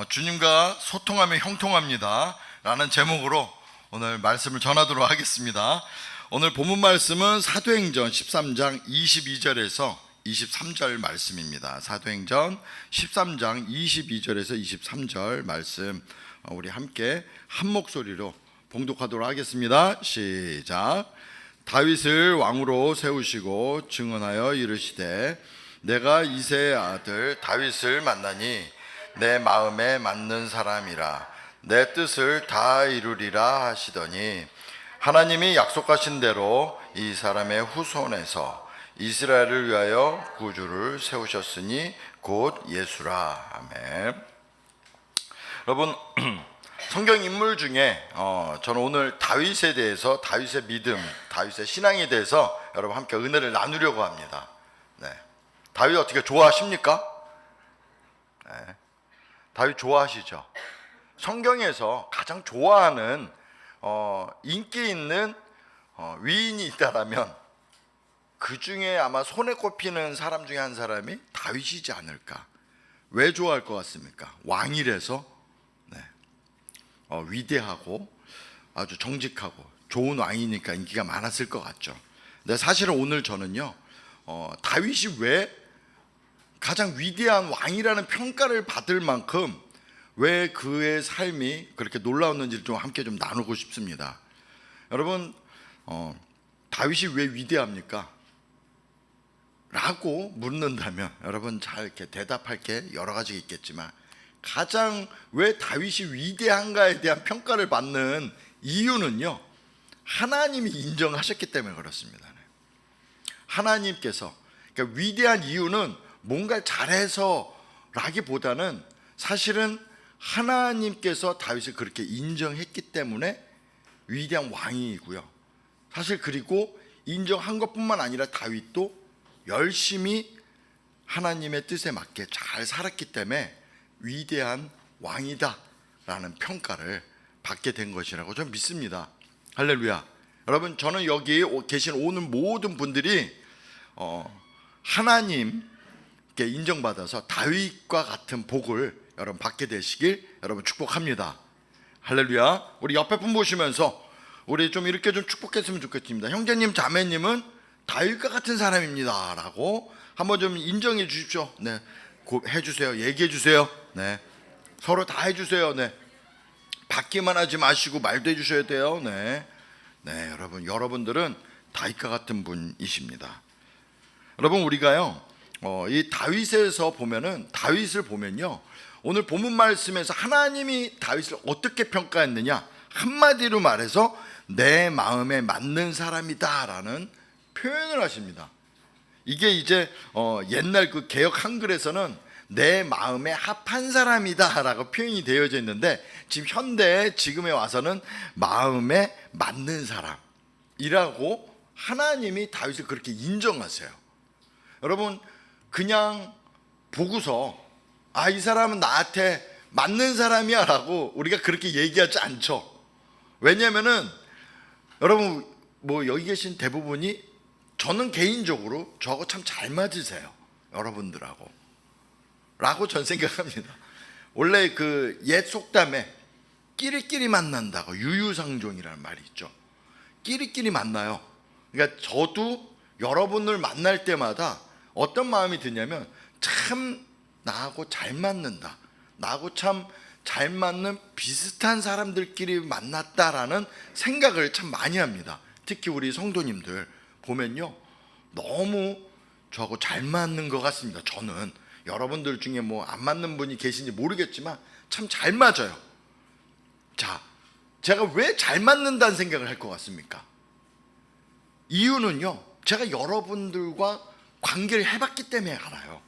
어, 주님과 소통하며 형통합니다. 라는 제목으로 오늘 말씀을 전하도록 하겠습니다. 오늘 본문 말씀은 사도행전 13장 22절에서 23절 말씀입니다. 사도행전 13장 22절에서 23절 말씀 어, 우리 함께 한 목소리로 봉독하도록 하겠습니다. 시작. 다윗을 왕으로 세우시고 증언하여 이르시되 내가 이세의 아들 다윗을 만나니 내 마음에 맞는 사람이라 내 뜻을 다 이루리라 하시더니 하나님이 약속하신 대로 이 사람의 후손에서 이스라엘을 위하여 구주를 세우셨으니 곧 예수라 아멘. 여러분 성경 인물 중에 어, 저는 오늘 다윗에 대해서 다윗의 믿음, 다윗의 신앙에 대해서 여러분 함께 은혜를 나누려고 합니다. 네. 다윗 어떻게 좋아하십니까? 네. 다윗 좋아하시죠? 성경에서 가장 좋아하는 어, 인기 있는 어, 위인이 있다라면 그 중에 아마 손에 꼽히는 사람 중에 한 사람이 다윗이지 않을까? 왜 좋아할 것 같습니까? 왕이라서 네. 어, 위대하고 아주 정직하고 좋은 왕이니까 인기가 많았을 것 같죠. 근데 사실은 오늘 저는요 어, 다윗이 왜 가장 위대한 왕이라는 평가를 받을 만큼 왜 그의 삶이 그렇게 놀라웠는지를 좀 함께 좀 나누고 싶습니다. 여러분 어, 다윗이 왜 위대합니까? 라고 묻는다면 여러분 잘 이렇게 대답할 게 여러 가지 있겠지만 가장 왜 다윗이 위대한가에 대한 평가를 받는 이유는요 하나님이 인정하셨기 때문에 그렇습니다. 하나님께서 그러니까 위대한 이유는 뭔가를 잘해서라기보다는 사실은 하나님께서 다윗을 그렇게 인정했기 때문에 위대한 왕이고요. 사실 그리고 인정한 것뿐만 아니라 다윗도 열심히 하나님의 뜻에 맞게 잘 살았기 때문에 위대한 왕이다라는 평가를 받게 된 것이라고 저는 믿습니다. 할렐루야. 여러분 저는 여기 계신 오는 모든 분들이 어, 하나님께 인정받아서 다윗과 같은 복을 여러분 받게 되시길 여러분 축복합니다. 할렐루야. 우리 옆에 분 보시면서 우리 좀 이렇게 좀 축복했으면 좋겠습니다. 형제님, 자매님은 다윗과 같은 사람입니다라고 한번 좀 인정해 주십시오. 네, 고- 해주세요. 얘기해 주세요. 네, 서로 다 해 주세요. 네, 받기만 하지 마시고 말도 해 주셔야 돼요. 네, 네, 여러분, 여러분들은 다윗과 같은 분이십니다. 여러분 우리가요, 어, 이 다윗에서 보면은 다윗을 보면요, 오늘 본문 말씀에서 하나님이 다윗을 어떻게 평가했느냐 한마디로 말해서 내 마음에 맞는 사람이다라는 표현을 하십니다. 이게 이제 어, 옛날 그 개혁 한글에서는 내 마음에 합한 사람이다라고 표현이 되어져 있는데 지금 현대 지금에 와서는 마음에 맞는 사람이라고 하나님이 다윗을 그렇게 인정하세요. 여러분 그냥 보고서 아 이 사람은 나한테 맞는 사람이야 라고 우리가 그렇게 얘기하지 않죠. 왜냐면은 여러분 뭐 여기 계신 대부분이 저는 개인적으로 저거 참잘 맞으세요. 여러분들하고. 라고 전 생각합니다. 원래 그 옛 속담에 끼리끼리 만난다고 유유상종이라는 말이 있죠. 끼리끼리 만나요. 그러니까 저도 여러분을 만날 때마다 어떤 마음이 드냐면 참 나하고 잘 맞는다. 나하고 참 잘 맞는 비슷한 사람들끼리 만났다라는 생각을 참 많이 합니다. 특히 우리 성도님들 보면요. 너무 저하고 잘 맞는 것 같습니다. 저는 여러분들 중에 뭐 안 맞는 분이 계신지 모르겠지만 참 잘 맞아요. 자, 제가 왜 잘 맞는다는 생각을 할 것 같습니까? 이유는요, 제가 여러분들과 관계를 해봤기 때문에 알아요.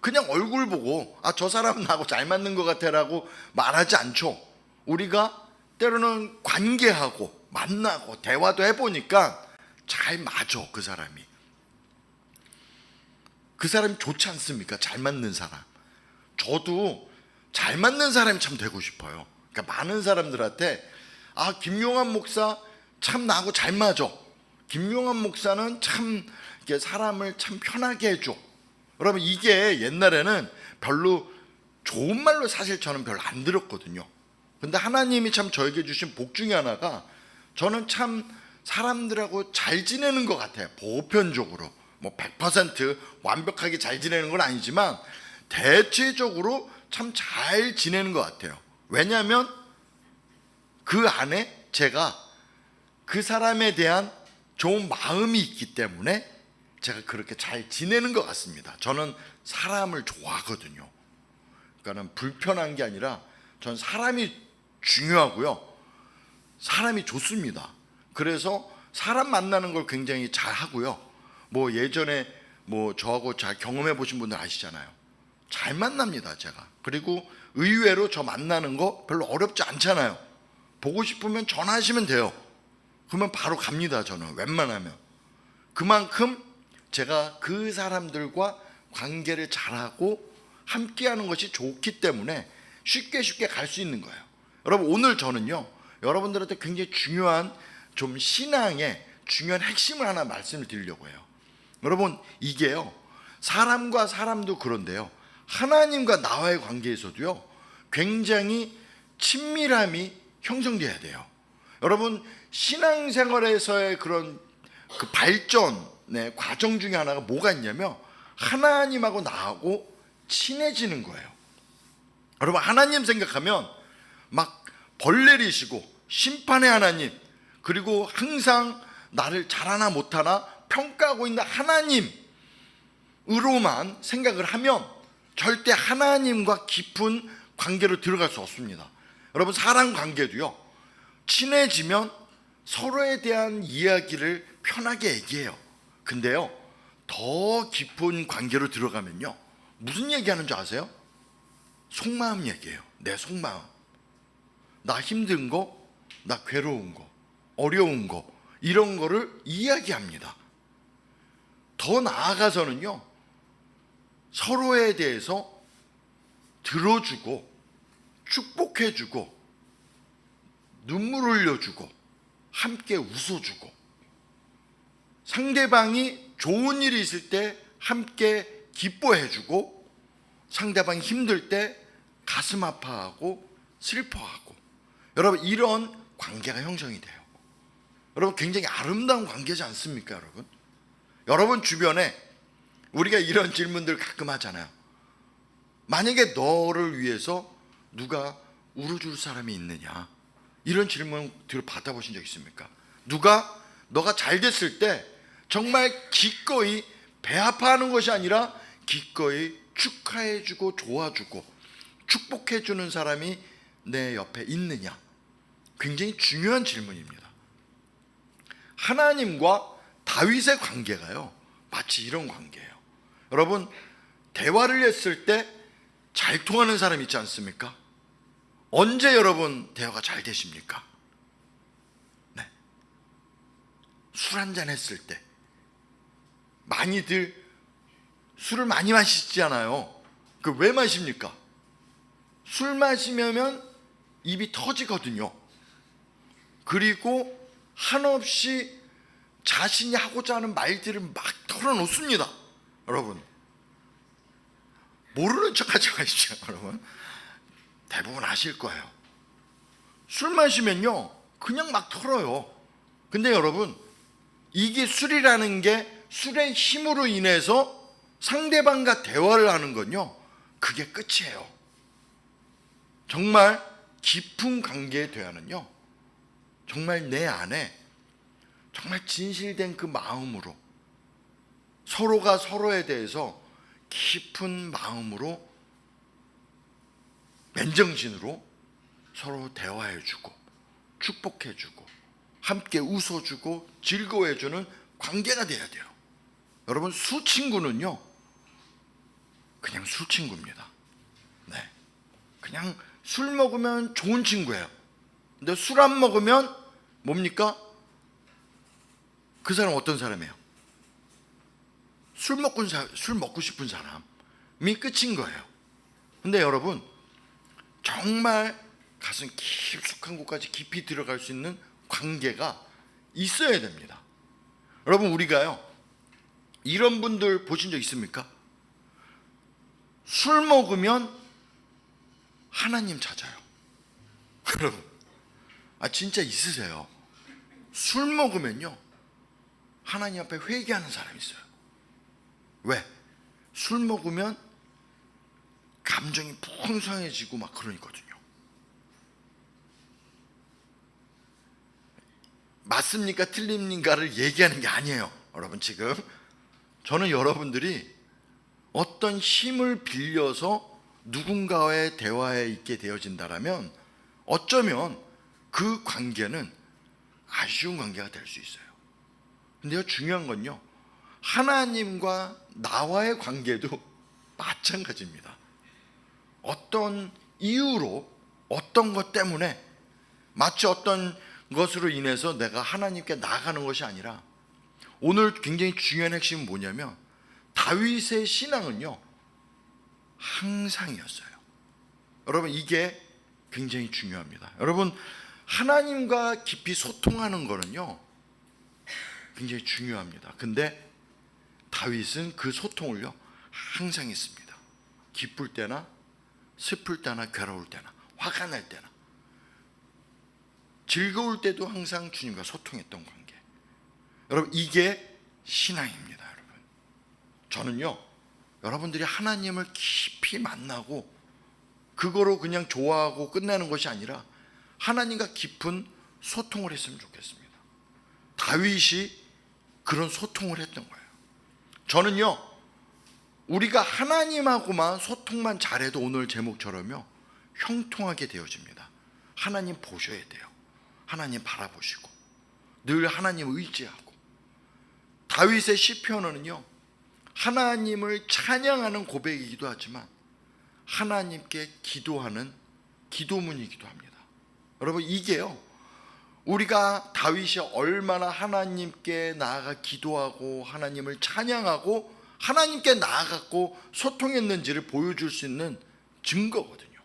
그냥 얼굴 보고, 아, 저 사람은 나하고 잘 맞는 것 같아라고 말하지 않죠. 우리가 때로는 관계하고, 만나고, 대화도 해보니까 잘 맞아, 그 사람이. 그 사람이 좋지 않습니까? 잘 맞는 사람. 저도 잘 맞는 사람이 참 되고 싶어요. 그러니까 많은 사람들한테 아 김용환 목사 참 나하고 잘 맞아. 김용환 목사는 참 이렇게 사람을 참 편하게 해줘. 여러분 이게 옛날에는 별로 좋은 말로 사실 저는 별로 안 들었거든요. 근데 하나님이 참 저에게 주신 복 중에 하나가 저는 참 사람들하고 잘 지내는 것 같아요. 보편적으로 뭐 100% 완벽하게 잘 지내는 건 아니지만 대체적으로 참 잘 지내는 것 같아요. 왜냐하면 그 안에 제가 그 사람에 대한 좋은 마음이 있기 때문에 제가 그렇게 잘 지내는 것 같습니다. 저는 사람을 좋아하거든요. 그러니까는 불편한 게 아니라 전 사람이 중요하고요. 사람이 좋습니다. 그래서 사람 만나는 걸 굉장히 잘 하고요. 뭐 예전에 뭐 저하고 잘 경험해 보신 분들 아시잖아요. 잘 만납니다, 제가. 그리고 의외로 저 만나는 거 별로 어렵지 않잖아요. 보고 싶으면 전화하시면 돼요. 그러면 바로 갑니다, 저는. 웬만하면. 그만큼 제가 그 사람들과 관계를 잘하고 함께하는 것이 좋기 때문에 쉽게 쉽게 갈 수 있는 거예요. 여러분 오늘 저는요 여러분들한테 굉장히 중요한 좀 신앙의 중요한 핵심을 하나 말씀을 드리려고 해요. 여러분 이게요 사람과 사람도 그런데요 하나님과 나와의 관계에서도요 굉장히 친밀함이 형성돼야 돼요. 여러분 신앙생활에서의 그런 그 발전 의 과정 중에 하나가 뭐가 있냐면 하나님하고 나하고 친해지는 거예요. 여러분 하나님 생각하면 막 벌레리시고 심판의 하나님 그리고 항상 나를 잘하나 못하나 평가하고 있는 하나님으로만 생각을 하면 절대 하나님과 깊은 관계로 들어갈 수 없습니다. 여러분 사람 관계도요 친해지면 서로에 대한 이야기를 편하게 얘기해요. 근데요 더 깊은 관계로 들어가면요 무슨 얘기하는 줄 아세요? 속마음 얘기해요. 내 속마음. 나 힘든 거, 나 괴로운 거, 어려운 거 이런 거를 이야기합니다. 더 나아가서는요. 서로에 대해서 들어주고 축복해주고 눈물 흘려주고 함께 웃어주고 상대방이 좋은 일이 있을 때 함께 기뻐해주고 상대방이 힘들 때 가슴 아파하고 슬퍼하고 여러분 이런 관계가 형성이 돼요. 여러분 굉장히 아름다운 관계지 않습니까, 여러분? 여러분 주변에 우리가 이런 질문들 가끔 하잖아요. 만약에 너를 위해서 누가 울어줄 사람이 있느냐? 이런 질문 들 받아보신 적 있습니까? 누가 너가 잘 됐을 때 정말 기꺼이 배 아파하는 것이 아니라 기꺼이 축하해주고 좋아주고 축복해주는 사람이 내 옆에 있느냐? 굉장히 중요한 질문입니다. 하나님과 다윗의 관계가요, 마치 이런 관계예요. 여러분, 대화를 했을 때 잘 통하는 사람 있지 않습니까? 언제 여러분 대화가 잘 되십니까? 네. 술 한잔 했을 때. 많이들 술을 많이 마시잖아요. 그 왜 마십니까? 술 마시면 입이 터지거든요. 그리고 한없이 자신이 하고자 하는 말들을 막 털어놓습니다. 여러분. 모르는 척 하지 마십시오, 여러분. 대부분 아실 거예요. 술 마시면요, 그냥 막 털어요. 근데 여러분, 이게 술이라는 게 술의 힘으로 인해서 상대방과 대화를 하는 건요, 그게 끝이에요. 정말 깊은 관계의 대화는요, 정말 내 안에 정말 진실된 그 마음으로 서로가 서로에 대해서 깊은 마음으로 맨정신으로 서로 대화해주고 축복해주고 함께 웃어주고 즐거워해주는 관계가 돼야 돼요. 여러분 수 친구는요 그냥 술 친구입니다. 네, 그냥 술 먹으면 좋은 친구예요. 근데 술 안 먹으면 뭡니까? 그 사람 어떤 사람이에요? 술 먹고 사- 술 먹고 싶은 사람이 끝인 거예요. 근데 여러분 정말 가슴 깊숙한 곳까지 깊이 들어갈 수 있는 관계가 있어야 됩니다. 여러분 우리가요 이런 분들 보신 적 있습니까? 술 먹으면 하나님 찾아요. 여러분, 아 진짜 있으세요. 술 먹으면요 하나님 앞에 회개하는 사람이 있어요. 왜? 술 먹으면 감정이 풍성해지고 막 그러거든요. 맞습니까? 틀립니까를 얘기하는 게 아니에요. 여러분 지금 저는 여러분들이 어떤 힘을 빌려서 누군가와의 대화에 있게 되어진다라면 어쩌면 그 관계는 아쉬운 관계가 될 수 있어요. 근데요 중요한 건요 하나님과 나와의 관계도 마찬가지입니다. 어떤 이유로 어떤 것 때문에 마치 어떤 것으로 인해서 내가 하나님께 나가는 것이 아니라 오늘 굉장히 중요한 핵심은 뭐냐면 다윗의 신앙은요 항상이었어요. 여러분 이게 굉장히 중요합니다. 여러분 하나님과 깊이 소통하는 거는요 굉장히 중요합니다. 근데 다윗은 그 소통을요 항상 했습니다. 기쁠 때나 슬플 때나 괴로울 때나 화가 날 때나 즐거울 때도 항상 주님과 소통했던 관계. 여러분 이게 신앙입니다, 여러분. 저는요 여러분들이 하나님을 깊이 만나고 그거로 그냥 좋아하고 끝내는 것이 아니라 하나님과 깊은 소통을 했으면 좋겠습니다. 다윗이 그런 소통을 했던 거예요. 저는요, 우리가 하나님하고만 소통만 잘해도 오늘 제목처럼요, 형통하게 되어집니다. 하나님 보셔야 돼요. 하나님 바라보시고, 늘 하나님 의지하고. 다윗의 시편은요, 하나님을 찬양하는 고백이기도 하지만, 하나님께 기도하는 기도문이기도 합니다. 여러분, 이게요, 우리가 다윗이 얼마나 하나님께 나아가 기도하고 하나님을 찬양하고 하나님께 나아갔고 소통했는지를 보여줄 수 있는 증거거든요.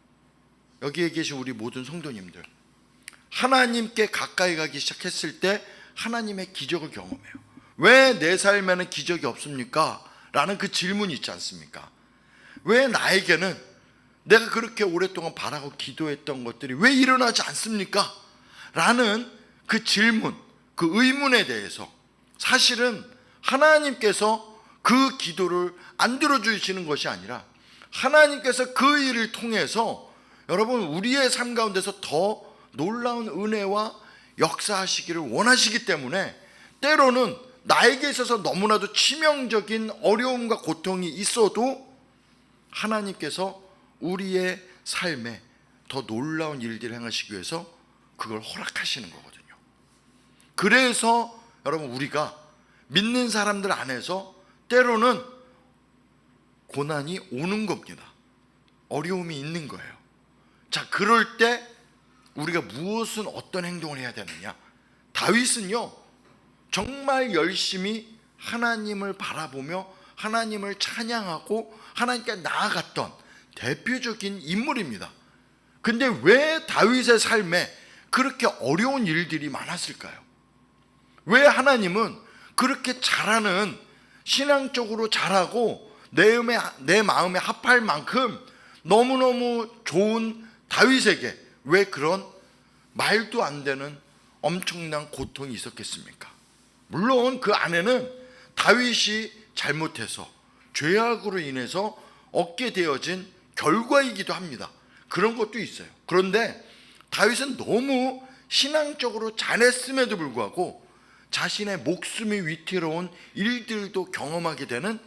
여기에 계신 우리 모든 성도님들 하나님께 가까이 가기 시작했을 때 하나님의 기적을 경험해요. 왜 내 삶에는 기적이 없습니까? 라는 그 질문이 있지 않습니까? 왜 나에게는 내가 그렇게 오랫동안 바라고 기도했던 것들이 왜 일어나지 않습니까? 라는 그 질문, 그 의문에 대해서 사실은 하나님께서 그 기도를 안 들어주시는 것이 아니라 하나님께서 그 일을 통해서 여러분 우리의 삶 가운데서 더 놀라운 은혜와 역사하시기를 원하시기 때문에 때로는 나에게 있어서 너무나도 치명적인 어려움과 고통이 있어도 하나님께서 우리의 삶에 더 놀라운 일들을 행하시기 위해서 그걸 허락하시는 거거든요. 그래서 여러분 우리가 믿는 사람들 안에서 때로는 고난이 오는 겁니다. 어려움이 있는 거예요. 자, 그럴 때 우리가 무엇은 어떤 행동을 해야 되느냐? 다윗은요, 정말 열심히 하나님을 바라보며 하나님을 찬양하고 하나님께 나아갔던 대표적인 인물입니다. 근데 왜 다윗의 삶에 그렇게 어려운 일들이 많았을까요? 왜 하나님은 그렇게 잘하는 신앙적으로 잘하고 내 마음에, 내 마음에 합할 만큼 너무너무 좋은 다윗에게 왜 그런 말도 안 되는 엄청난 고통이 있었겠습니까? 물론 그 안에는 다윗이 잘못해서 죄악으로 인해서 얻게 되어진 결과이기도 합니다. 그런 것도 있어요. 그런데 다윗은 너무 신앙적으로 잘했음에도 불구하고 자신의 목숨이 위태로운 일들도 경험하게 되는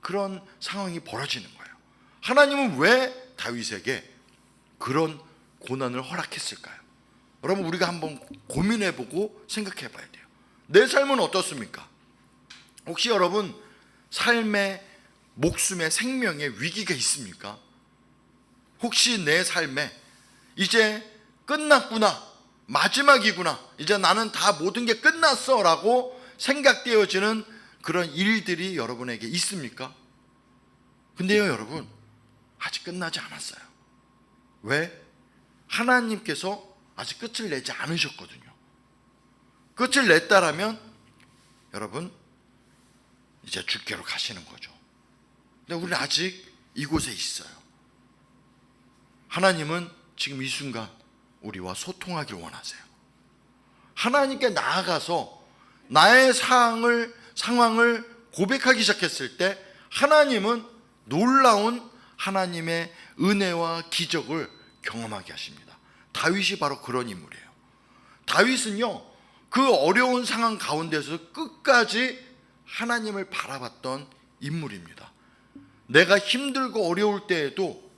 그런 상황이 벌어지는 거예요. 하나님은 왜 다윗에게 그런 고난을 허락했을까요? 여러분 우리가 한번 고민해 보고 생각해 봐야 돼요. 내 삶은 어떻습니까? 혹시 여러분 삶의 목숨의 생명의 위기가 있습니까? 혹시 내 삶에 이제 끝났구나. 마지막이구나. 이제 나는 다 모든 게 끝났어. 라고 생각되어지는 그런 일들이 여러분에게 있습니까? 근데요, 여러분. 아직 끝나지 않았어요. 왜? 하나님께서 아직 끝을 내지 않으셨거든요. 끝을 냈다라면 여러분 이제 주께로 가시는 거죠. 근데 우리는 아직 이곳에 있어요. 하나님은 지금 이 순간 우리와 소통하길 원하세요. 하나님께 나아가서 나의 상황을 상황을 고백하기 시작했을 때 하나님은 놀라운 하나님의 은혜와 기적을 경험하게 하십니다. 다윗이 바로 그런 인물이에요. 다윗은요, 그 어려운 상황 가운데서 끝까지 하나님을 바라봤던 인물입니다. 내가 힘들고 어려울 때에도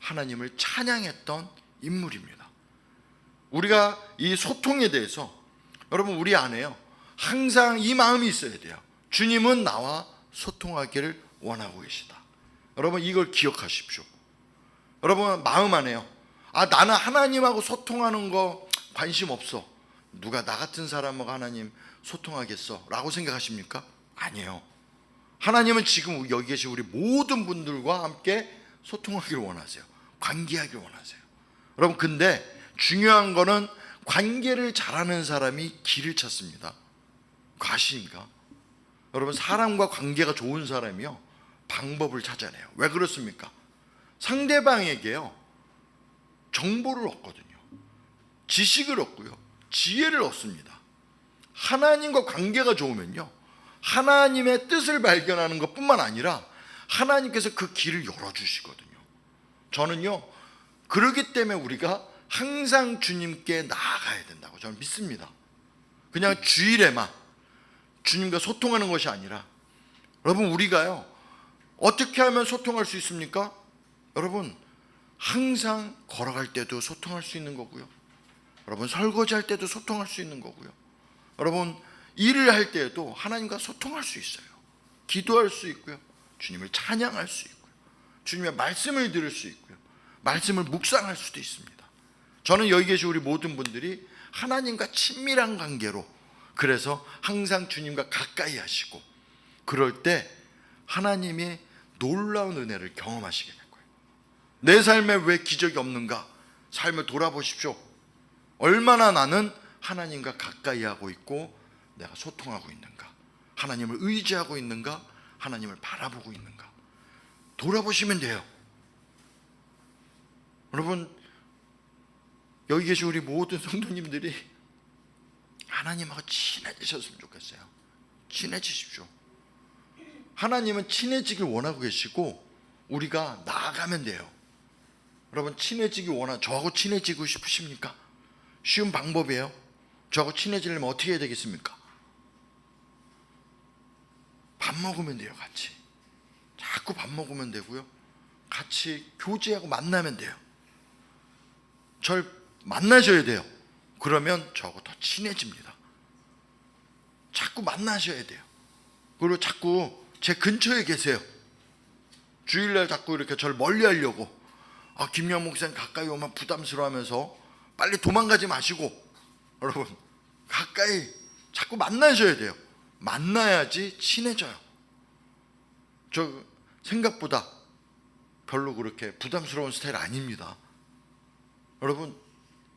하나님을 찬양했던 인물입니다. 우리가 이 소통에 대해서 여러분 우리 안에요. 항상 이 마음이 있어야 돼요. 주님은 나와 소통하기를 원하고 계시다. 여러분 이걸 기억하십시오. 여러분 마음 안에요. 아 나는 하나님하고 소통하는 거 관심 없어. 누가 나 같은 사람하고 하나님 소통하겠어? 라고 생각하십니까? 아니에요. 하나님은 지금 여기 계신 우리 모든 분들과 함께 소통하기를 원하세요. 관계하기를 원하세요. 여러분 근데 중요한 거는 관계를 잘하는 사람이 길을 찾습니다. 과신인가? 여러분 사람과 관계가 좋은 사람이요 방법을 찾아내요. 왜 그렇습니까? 상대방에게요 정보를 얻거든요. 지식을 얻고요. 지혜를 얻습니다. 하나님과 관계가 좋으면요. 하나님의 뜻을 발견하는 것 뿐만 아니라 하나님께서 그 길을 열어주시거든요. 저는요, 그러기 때문에 우리가 항상 주님께 나아가야 된다고 저는 믿습니다. 그냥 주일에만 주님과 소통하는 것이 아니라 여러분, 우리가요, 어떻게 하면 소통할 수 있습니까? 여러분, 항상 걸어갈 때도 소통할 수 있는 거고요. 여러분 설거지 할 때도 소통할 수 있는 거고요. 여러분 일을 할 때에도 하나님과 소통할 수 있어요. 기도할 수 있고요. 주님을 찬양할 수 있고요. 주님의 말씀을 들을 수 있고요. 말씀을 묵상할 수도 있습니다. 저는 여기 계신 우리 모든 분들이 하나님과 친밀한 관계로 그래서 항상 주님과 가까이 하시고 그럴 때 하나님이 놀라운 은혜를 경험하시게 될 거예요. 내 삶에 왜 기적이 없는가? 삶을 돌아보십시오. 얼마나 나는 하나님과 가까이 하고 있고 내가 소통하고 있는가? 하나님을 의지하고 있는가? 하나님을 바라보고 있는가? 돌아보시면 돼요. 여러분 여기 계신 우리 모든 성도님들이 하나님하고 친해지셨으면 좋겠어요. 친해지십시오. 하나님은 친해지길 원하고 계시고 우리가 나아가면 돼요. 여러분 친해지기 원하 저하고 친해지고 싶으십니까? 쉬운 방법이에요. 저하고 친해지려면 어떻게 해야 되겠습니까? 밥 먹으면 돼요, 같이. 자꾸 밥 먹으면 되고요. 같이 교제하고 만나면 돼요. 절 만나셔야 돼요. 그러면 저하고 더 친해집니다. 자꾸 만나셔야 돼요. 그리고 자꾸 제 근처에 계세요. 주일날 자꾸 이렇게 절 멀리 하려고. 아, 김영 목사님 가까이 오면 부담스러워 하면서 빨리 도망가지 마시고 여러분 가까이 자꾸 만나셔야 돼요. 만나야지 친해져요. 저 생각보다 별로 그렇게 부담스러운 스타일 아닙니다. 여러분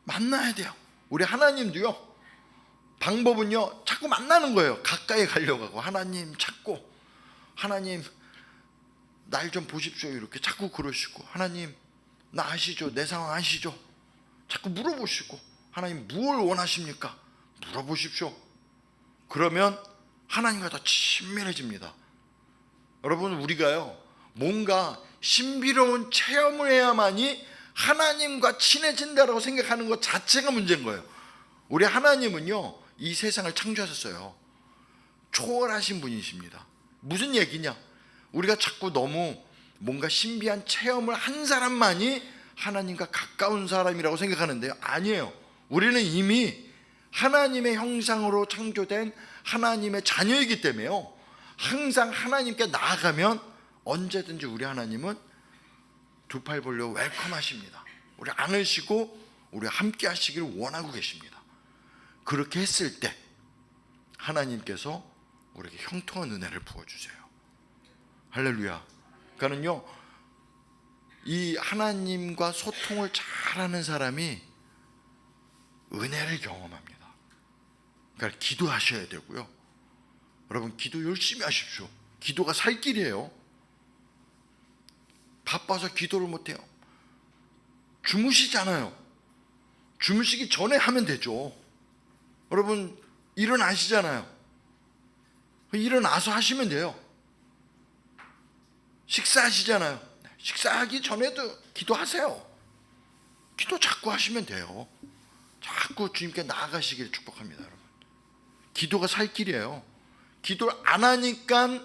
만나야 돼요. 우리 하나님도요. 방법은요. 자꾸 만나는 거예요. 가까이 가려고 하고 하나님 찾고 하나님 날 좀 보십시오. 이렇게 자꾸 그러시고 하나님 나 아시죠? 내 상황 아시죠? 자꾸 물어보시고 하나님 무엇을 원하십니까? 물어보십시오. 그러면 하나님과 더 친밀해집니다. 여러분 우리가요 뭔가 신비로운 체험을 해야만이 하나님과 친해진다라고 생각하는 것 자체가 문제인 거예요. 우리 하나님은요 이 세상을 창조하셨어요. 초월하신 분이십니다. 무슨 얘기냐? 우리가 자꾸 너무 뭔가 신비한 체험을 한 사람만이 하나님과 가까운 사람이라고 생각하는데요. 아니에요. 우리는 이미 하나님의 형상으로 창조된 하나님의 자녀이기 때문에요. 항상 하나님께 나아가면 언제든지 우리 하나님은 두 팔 벌려 웰컴하십니다. 우리 안으시고 우리 함께 하시기를 원하고 계십니다. 그렇게 했을 때 하나님께서 우리에게 형통한 은혜를 부어주세요. 할렐루야. 그러니까는요, 이 하나님과 소통을 잘하는 사람이 은혜를 경험합니다. 그러니까 기도하셔야 되고요. 여러분 기도 열심히 하십시오. 기도가 살 길이에요. 바빠서 기도를 못 해요. 주무시잖아요. 주무시기 전에 하면 되죠. 여러분 일어나시잖아요. 일어나서 하시면 돼요. 식사하시잖아요. 네, 식사하기 전에도 기도하세요. 기도 자꾸 하시면 돼요. 자꾸 주님께 나아가시길 축복합니다, 여러분. 기도가 살 길이에요. 기도를 안 하니까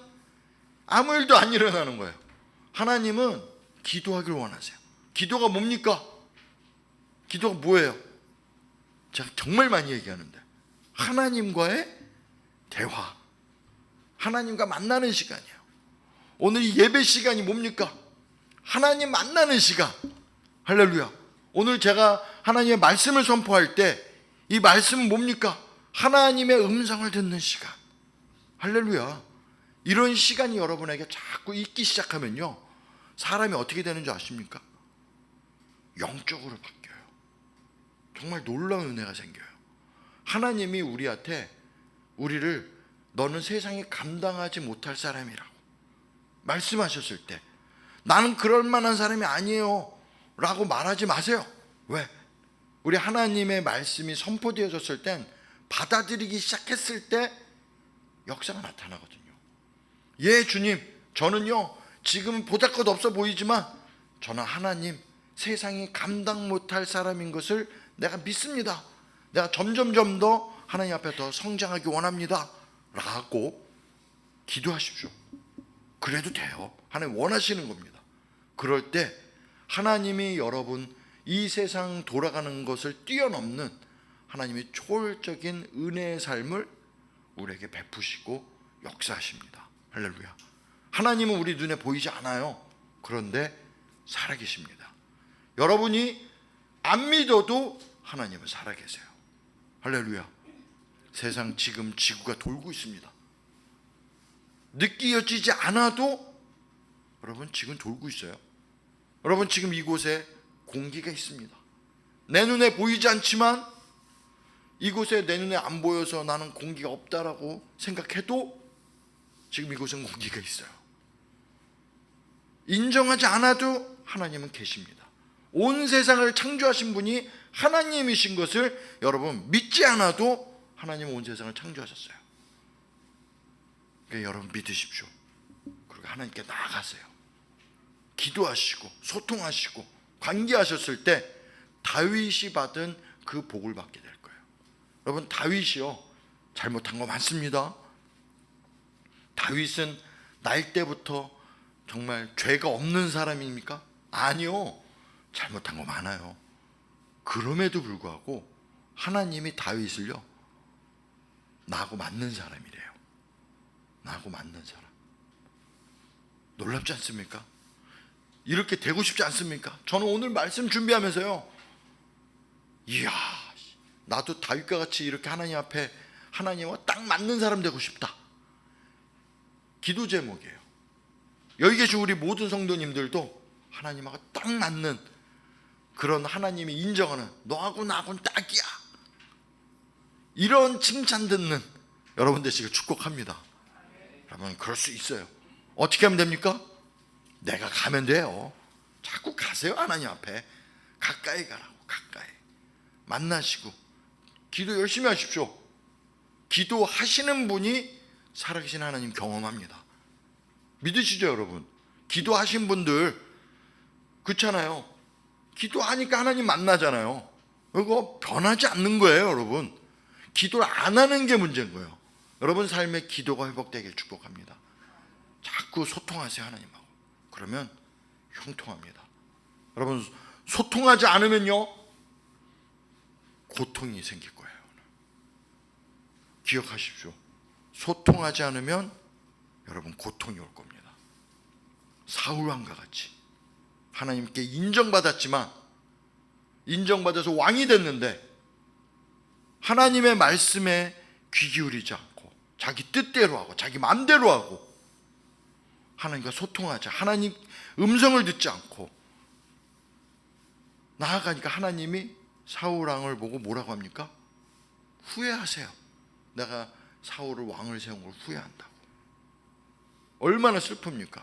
아무 일도 안 일어나는 거예요. 하나님은 기도하기를 원하세요. 기도가 뭡니까? 기도가 뭐예요? 제가 정말 많이 얘기하는데 하나님과의 대화, 하나님과 만나는 시간이에요. 오늘 이 예배 시간이 뭡니까? 하나님 만나는 시간. 할렐루야. 오늘 제가 하나님의 말씀을 선포할 때 이 말씀은 뭡니까? 하나님의 음성을 듣는 시간. 할렐루야. 이런 시간이 여러분에게 자꾸 있기 시작하면요. 사람이 어떻게 되는 줄 아십니까? 영적으로 바뀌어요. 정말 놀라운 은혜가 생겨요. 하나님이 우리한테 우리를 너는 세상에 감당하지 못할 사람이라고 말씀하셨을 때 나는 그럴 만한 사람이 아니에요 라고 말하지 마세요. 왜? 우리 하나님의 말씀이 선포되어졌을 땐 받아들이기 시작했을 때 역사가 나타나거든요. 예, 주님, 저는요, 지금 보잘 것 없어 보이지만 저는 하나님 세상이 감당 못할 사람인 것을 내가 믿습니다. 내가 점점점 더 하나님 앞에 더 성장하기 원합니다. 라고 기도하십시오. 그래도 돼요. 하나님 원하시는 겁니다. 그럴 때 하나님이 여러분 이 세상 돌아가는 것을 뛰어넘는 하나님의 초월적인 은혜의 삶을 우리에게 베푸시고 역사하십니다. 할렐루야. 하나님은 우리 눈에 보이지 않아요. 그런데 살아계십니다. 여러분이 안 믿어도 하나님은 살아계세요. 할렐루야. 세상 지금 지구가 돌고 있습니다. 느끼어지지 않아도 여러분 지금 돌고 있어요. 여러분 지금 이곳에 공기가 있습니다. 내 눈에 보이지 않지만 이곳에 내 눈에 안 보여서 나는 공기가 없다라고 생각해도 지금 이곳엔 공기가 있어요. 인정하지 않아도 하나님은 계십니다. 온 세상을 창조하신 분이 하나님이신 것을 여러분 믿지 않아도 하나님은 온 세상을 창조하셨어요. 그러니까 여러분 믿으십시오. 그리고 하나님께 나아가세요. 기도하시고 소통하시고 관계하셨을 때 다윗이 받은 그 복을 받게 될 거예요. 여러분 다윗이요 잘못한 거 많습니다. 다윗은 날 때부터 정말 죄가 없는 사람입니까? 아니요. 잘못한 거 많아요. 그럼에도 불구하고 하나님이 다윗을요 나하고 맞는 사람이래요. 나하고 맞는 사람. 놀랍지 않습니까? 이렇게 되고 싶지 않습니까? 저는 오늘 말씀 준비하면서요. 이야, 나도 다윗과 같이 이렇게 하나님 앞에 하나님과 딱 맞는 사람 되고 싶다. 기도 제목이에요. 여기 계신 우리 모든 성도님들도 하나님하고 딱 맞는 그런 하나님이 인정하는 너하고 나하고는 딱이야. 이런 칭찬 듣는 여러분 되시길 축복합니다. 여러분 그럴 수 있어요. 어떻게 하면 됩니까? 내가 가면 돼요. 자꾸 가세요 하나님 앞에 가까이 가라고 가까이 만나시고 기도 열심히 하십시오. 기도하시는 분이 살아계신 하나님 경험합니다. 믿으시죠 여러분? 기도하신 분들 그렇잖아요. 기도하니까 하나님 만나잖아요. 그거 변하지 않는 거예요 여러분. 기도를 안 하는 게 문제인 거예요. 여러분 삶에 기도가 회복되길 축복합니다. 자꾸 소통하세요 하나님하고. 그러면 형통합니다. 여러분 소통하지 않으면요 고통이 생길 거예요. 기억하십시오. 소통하지 않으면 여러분 고통이 올 겁니다. 사울 왕과 같이 하나님께 인정받았지만 인정받아서 왕이 됐는데 하나님의 말씀에 귀 기울이지 않고 자기 뜻대로 하고 자기 마음대로 하고 하나님과 소통하자. 하나님 음성을 듣지 않고 나아가니까 하나님이 사울 왕을 보고 뭐라고 합니까? 후회하세요. 내가 사울을 왕을 세운 걸 후회한다고. 얼마나 슬픕니까?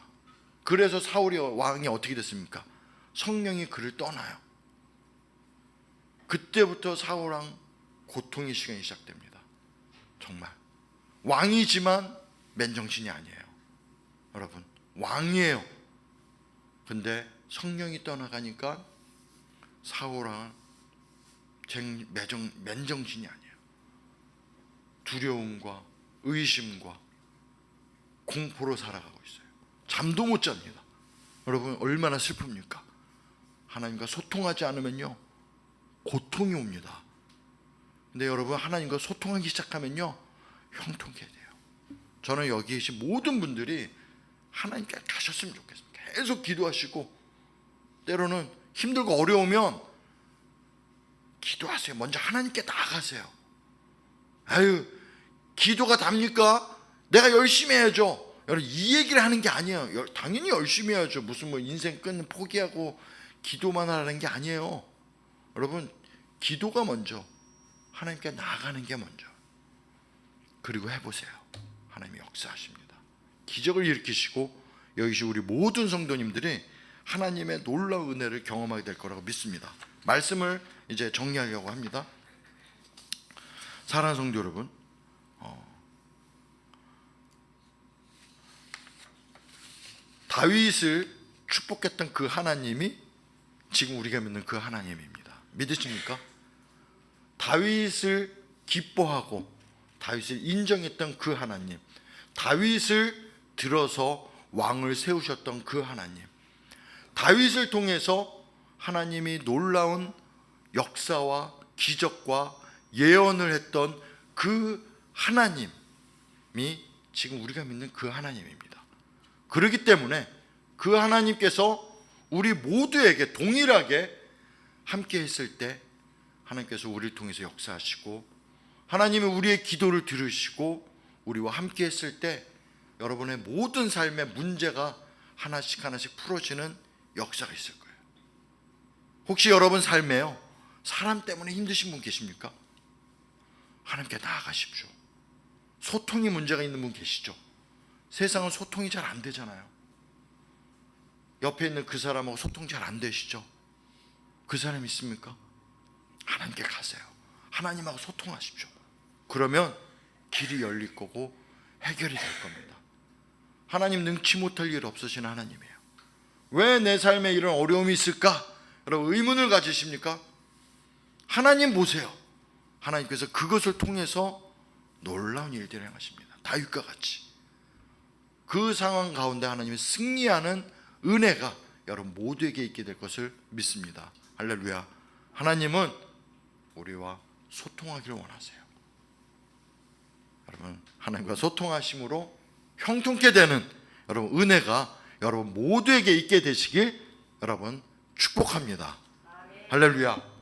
그래서 사울이 왕이 어떻게 됐습니까? 성령이 그를 떠나요. 그때부터 사울 왕 고통의 시간이 시작됩니다. 정말 왕이지만 맨정신이 아니에요. 여러분 왕이에요. 근데 성령이 떠나가니까 매정, 맨정신이 아니에요. 두려움과 의심과 공포로 살아가고 있어요. 잠도 못 잡니다. 여러분 얼마나 슬픕니까? 하나님과 소통하지 않으면요 고통이 옵니다. 근데 여러분 하나님과 소통하기 시작하면요 형통케 돼요. 저는 여기 계신 모든 분들이 하나님께 가셨으면 좋겠습니다. 계속 기도하시고 때로는 힘들고 어려우면 기도하세요. 먼저 하나님께 나아가세요. 아유 기도가 답니까? 내가 열심히 해야죠. 여러분 이 얘기를 하는 게 아니에요. 열- 당연히 열심히 해야죠. 무슨 뭐 인생 끝 포기하고 기도만 하라는 게 아니에요. 여러분 기도가 먼저 하나님께 나아가는 게 먼저. 그리고 해보세요. 하나님이 역사하십니다. 기적을 일으키시고 여기시 우리 모든 성도님들이 하나님의 놀라운 은혜를 경험하게 될 거라고 믿습니다. 말씀을 이제 정리하려고 합니다. 사랑하는 성도 여러분, 어, 다윗을 축복했던 그 하나님이 지금 우리가 믿는 그 하나님입니다. 믿으십니까? 다윗을 기뻐하고 다윗을 인정했던 그 하나님, 다윗을 들어서 왕을 세우셨던 그 하나님, 다윗을 통해서 하나님이 놀라운 역사와 기적과 예언을 했던 그 하나님이 지금 우리가 믿는 그 하나님입니다. 그렇기 때문에 그 하나님께서 우리 모두에게 동일하게 함께 했을 때 하나님께서 우리를 통해서 역사하시고 하나님이 우리의 기도를 들으시고 우리와 함께 했을 때 여러분의 모든 삶의 문제가 하나씩 하나씩 풀어지는 역사가 있을 거예요. 혹시 여러분 삶에요 사람 때문에 힘드신 분 계십니까? 하나님께 나아가십시오. 소통이 문제가 있는 분 계시죠? 세상은 소통이 잘 안 되잖아요. 옆에 있는 그 사람하고 소통 잘 안 되시죠? 그 사람 있습니까? 하나님께 가세요. 하나님하고 소통하십시오. 그러면 길이 열릴 거고 해결이 될 겁니다. 하나님 능치 못할 일 없으신 하나님이에요. 왜 내 삶에 이런 어려움이 있을까? 여러분 의문을 가지십니까? 하나님 보세요. 하나님께서 그것을 통해서 놀라운 일들을 행하십니다. 다윗과 같이 그 상황 가운데 하나님의 승리하는 은혜가 여러분 모두에게 있게 될 것을 믿습니다. 할렐루야. 하나님은 우리와 소통하기를 원하세요. 여러분 하나님과 소통하심으로 형통케 되는 여러분 은혜가 여러분 모두에게 있게 되시길 여러분 축복합니다. 할렐루야.